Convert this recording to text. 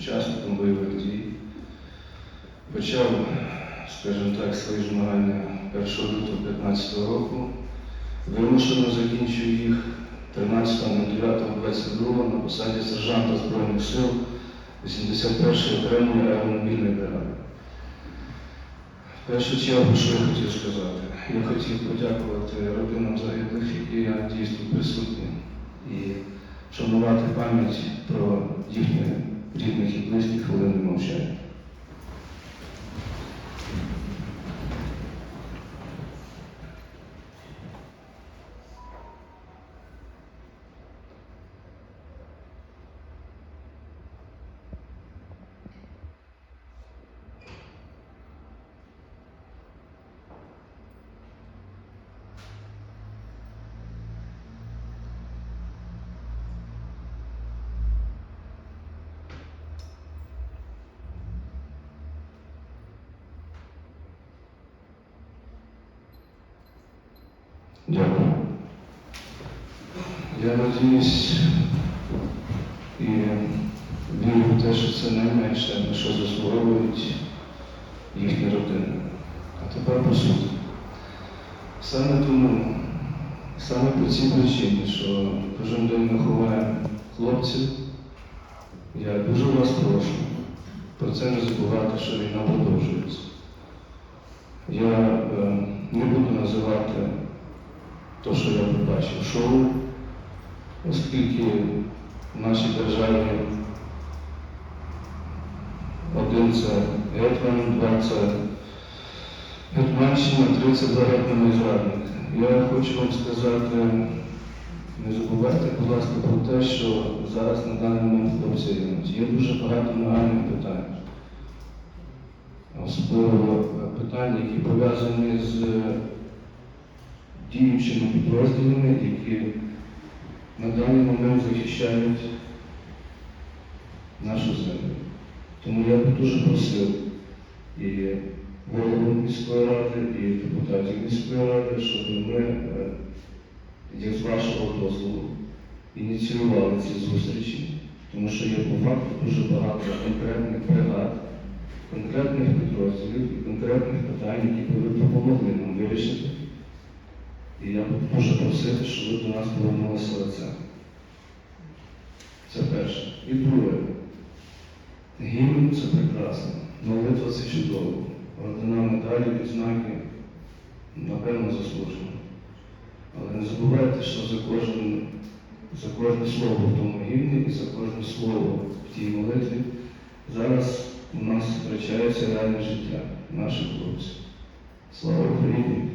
учасником бойових дій. Почав, скажімо так, свої змагання 1 лютого 2015 року. Вимушено закінчив їх 13.09.22 на посаді сержанта Збройних сил 81-ї окремої аеромобільної бригади. В першу чергу, що я хотів сказати? Я хотів подякувати родинам загиблих, які я дійсно присутні, і вшанувати пам'ять про їхніх рідних і близьких хвилини мовчання. Дякую. Я надіюсь і вірю в те, що це найменше, на що заслуговують їхні родини. А тепер по суті. Саме тому, саме по цій причині, що кожен день ми ховаємо хлопців, я дуже вас прошу про це не забувати, що війна продовжується. Я е, то, що я побачив шоу, оскільки в нашій державі один це гетьман, два це Гетьманщина, три це загетьманий зрадник. Я хочу вам сказати, не забувайте, будь ласка, про те, що зараз на даний момент хлопці. Є дуже багато нагальних питань. Особливо питання, які пов'язані з діючими підрозділами, які на даний момент захищають нашу землю. Тому я би дуже просив і голову міської ради, і депутатів міської ради, щоб ми, е, як з вашого дозволу, ініціювали ці зустрічі, тому що є по факту дуже багато конкретних бригад, конкретних підрозділів і конкретних питань, які ви допомогли нам вирішити. І я дуже просити, щоб ви до нас повернулися лице. Це перше. І друге. Гімн це прекрасно, молитва це чудово. Ордена медалі, відзнаки, напевно, заслужено. Але не забувайте, що за кожен, за кожне слово в тому гімні і за кожне слово в тій молитві зараз у нас втрачається реальне життя наших хлопців. Слава Україні!